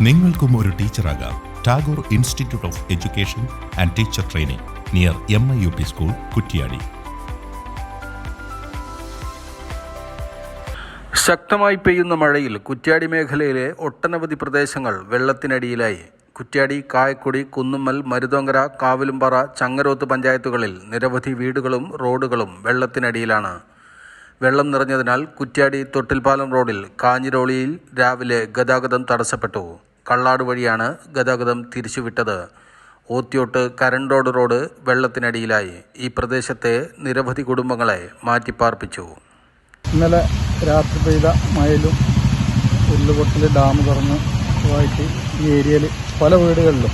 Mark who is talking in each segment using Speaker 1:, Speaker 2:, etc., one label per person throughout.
Speaker 1: നിങ്ങൾക്കും ഒരു ടീച്ചറാകാം. Tagore institute of education and teacher training near M I U P school Kuttiadi.
Speaker 2: ശക്തമായി പെയ്യുന്ന മഴയിൽ കുറ്റ്യാടി മേഖലയിലെ ഒട്ടനവധി പ്രദേശങ്ങൾ വെള്ളത്തിനടിയിലായി. കുറ്റ്യാടി കായക്കുടി കുന്നുമ്മൽ മരുതോങ്കര കാവിലുംപാറ ചങ്ങരോത്ത് പഞ്ചായത്തുകളിൽ നിരവധി വീടുകളും റോഡുകളും വെള്ളത്തിനടിയിലാണ്. വെള്ളം നിറഞ്ഞതിനാൽ കുറ്റ്യാടി തൊട്ടിൽപ്പാലം റോഡിൽ കാഞ്ഞിരോളിയിൽ രാവിലെ ഗതാഗതം തടസ്സപ്പെട്ടു. കള്ളാട് വഴിയാണ് ഗതാഗതം തിരിച്ചുവിട്ടത്. ഓത്യോട്ട് കരണ്ടോട് റോഡ് വെള്ളത്തിനടിയിലായി. ഈ പ്രദേശത്തെ നിരവധി കുടുംബങ്ങളെ മാറ്റിപ്പാർപ്പിച്ചു.
Speaker 3: ഇന്നലെ രാത്രി പെയ്ത മഴയിലും ഉരുളുപൊട്ടൽ ഡാം തുറന്ന് ആയിട്ട് ഈ ഏരിയയിൽ പല വീടുകളിലും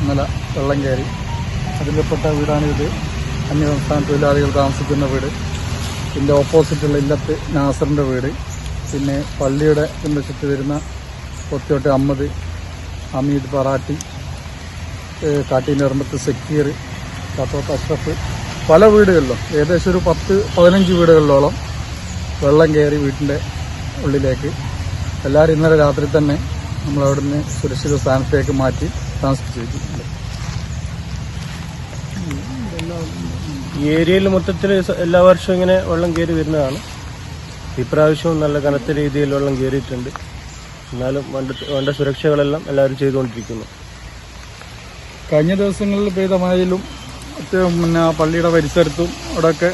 Speaker 3: ഇന്നലെ വെള്ളം കയറി. അതിൽപ്പെട്ട വീടാണിത് അന്യസംസ്ഥാന തൊഴിലാളികൾ താമസിക്കുന്ന വീട്. ഇതിന്റെ ഓപ്പോസിറ്റുള്ള ഇല്ലത്ത് നാസറിന്റെ വീട്. പിന്നെ പള്ളിയുടെ പിന്തുടച്ചിട്ട് വരുന്ന കൊത്തിയോട്ട് അമ്മദ് അമീദ് പറാട്ടി കാട്ടീനെറമ്പത്ത് സക്കീർ കാത്തോട്ട് അഷ്റഫ് പല വീടുകളിലും ഏകദേശം ഒരു പത്ത് പതിനഞ്ച് വീടുകളിലോളം വെള്ളം കയറി വീട്ടിന്റെ ഉള്ളിലേക്ക്. എല്ലാവരും ഇന്നലെ രാത്രി തന്നെ നമ്മൾ അവിടുന്ന് സുരക്ഷിത സ്ഥാനത്തേക്ക് മാറ്റി താമസിപ്പിച്ചിട്ടുണ്ട്
Speaker 4: ഈ ഏരിയയിൽ മൊത്തത്തിൽ എല്ലാ വർഷവും ഇങ്ങനെ വെള്ളം കയറി വരുന്നതാണ്. ഇപ്രാവശ്യവും നല്ല കനത്ത രീതിയിൽ വെള്ളം കയറിയിട്ടുണ്ട്. എന്നാലും വേണ്ട വേണ്ട സുരക്ഷകളെല്ലാം എല്ലാവരും ചെയ്തുകൊണ്ടിരിക്കുന്നു.
Speaker 3: കഴിഞ്ഞ ദിവസങ്ങളിൽ പെയ്ത മഴയിലും പിന്നെ പള്ളിയുടെ പരിസരത്തും അവിടെയൊക്കെ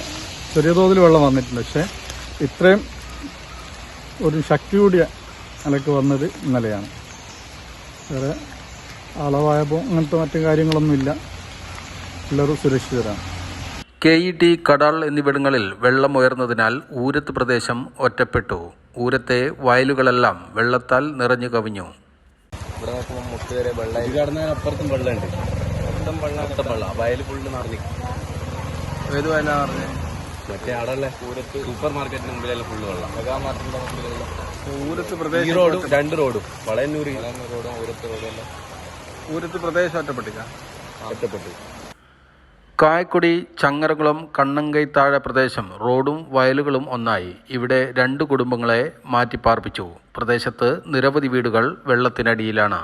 Speaker 3: ചെറിയ തോതിൽ വെള്ളം വന്നിട്ടുണ്ട്. പക്ഷേ ഇത്രയും ഒരു ശക്തി കൂടിയ നിലയ്ക്ക് വന്നത് ഇന്നലെയാണ്. വേറെ അളവായപ്പോൾ അങ്ങനത്തെ മറ്റു കാര്യങ്ങളൊന്നുമില്ല. എല്ലാവരും സുരക്ഷിതരാണ്.
Speaker 2: കെ ഇ ടി കടാൾ എന്നിവിടങ്ങളിൽ വെള്ളം ഉയർന്നതിനാൽ ഊരത്ത് പ്രദേശം ഒറ്റപ്പെട്ടു. ഊരത്തെ വയലുകളെല്ലാം വെള്ളത്താൽ നിറഞ്ഞു കവിഞ്ഞു.
Speaker 5: ഇവിടെ നോക്കുമ്പോൾ മുട്ട് വരെ വെള്ളം ഇത് അപ്പുറത്തും വെള്ളമുണ്ട്. മൊത്തം വെള്ളം മൊത്തം വെള്ളം. വയൽ ഫുള്ള് നിറഞ്ഞു.
Speaker 2: ഏത് വയലാണ്
Speaker 5: മറ്റേ അടല്ലേ? പൂരത്ത് സൂപ്പർ മാർക്കറ്റിന് മുമ്പിലല്ല ഫുള്ള് വെള്ളം. മെഗാ മാർക്കറ്റിന്റെ മുമ്പിലുള്ള
Speaker 2: ഊരത്ത്
Speaker 5: പ്രദേശം റോഡും രണ്ട് റോഡും. വളയന്നൂർ റോഡും ഊരത്ത് റോഡും
Speaker 2: ഊരത്ത് പ്രദേശം ഒറ്റപ്പെട്ടില്ല.
Speaker 5: ഒറ്റപ്പെട്ടു.
Speaker 2: കായക്കൊടി ചങ്ങരകുളം കണ്ണങ്കൈ താഴെ പ്രദേശം റോഡും വയലുകളും ഒന്നായി. ഇവിടെ രണ്ട് കുടുംബങ്ങളെ മാറ്റിപ്പാർപ്പിച്ചു. പ്രദേശത്ത് നിരവധി വീടുകൾ വെള്ളത്തിനടിയിലാണ്.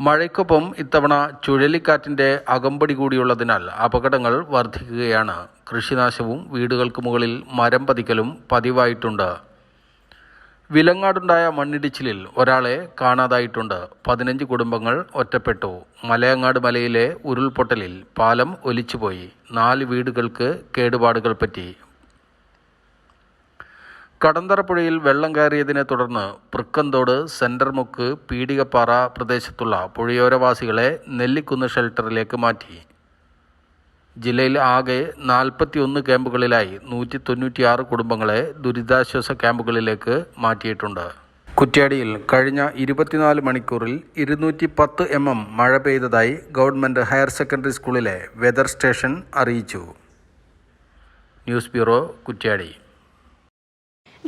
Speaker 2: മഴയ്ക്കൊപ്പം ഇത്തവണ ചുഴലിക്കാറ്റിന്റെ അകമ്പടി കൂടിയുള്ളതിനാൽ അപകടങ്ങൾ വർദ്ധിക്കുകയാണ് കൃഷിനാശവും വീടുകൾക്ക് മുകളിൽ മരം പതിക്കലും പതിവായിട്ടുണ്ട്. വിലങ്ങാടുണ്ടായ മണ്ണിടിച്ചിലിൽ ഒരാളെ കാണാതായിട്ടുണ്ട്. പതിനഞ്ച് കുടുംബങ്ങൾ ഒറ്റപ്പെട്ടു. മലയങ്ങാട് മലയിലെ ഉരുൾപൊട്ടലിൽ പാലം ഒലിച്ചുപോയി. നാല് വീടുകൾക്ക് കേടുപാടുകൾ പറ്റി. കടന്തറപ്പുഴയിൽ വെള്ളം കയറിയതിനെ തുടർന്ന് പൃക്കന്തോട് സെന്റർമുക്ക് പീടികപ്പാറ പ്രദേശത്തുള്ള പുഴയോരവാസികളെ നെല്ലിക്കുന്ന് ഷെൽട്ടറിലേക്ക് മാറ്റി. ജില്ലയിൽ ആകെ നാൽപ്പത്തിയൊന്ന് ക്യാമ്പുകളിലായി നൂറ്റി തൊണ്ണൂറ്റിയാറ് കുടുംബങ്ങളെ ദുരിതാശ്വാസ ക്യാമ്പുകളിലേക്ക് മാറ്റിയിട്ടുണ്ട്. കുറ്റ്യാടിയിൽ കഴിഞ്ഞ ഇരുപത്തിനാല് മണിക്കൂറിൽ ഇരുന്നൂറ്റി പത്ത് എം എം മഴ പെയ്തതായി ഗവൺമെന്റ് ഹയർ സെക്കൻഡറി സ്കൂളിലെ വെതർ സ്റ്റേഷൻ അറിയിച്ചു. News bureau Kuttiadi.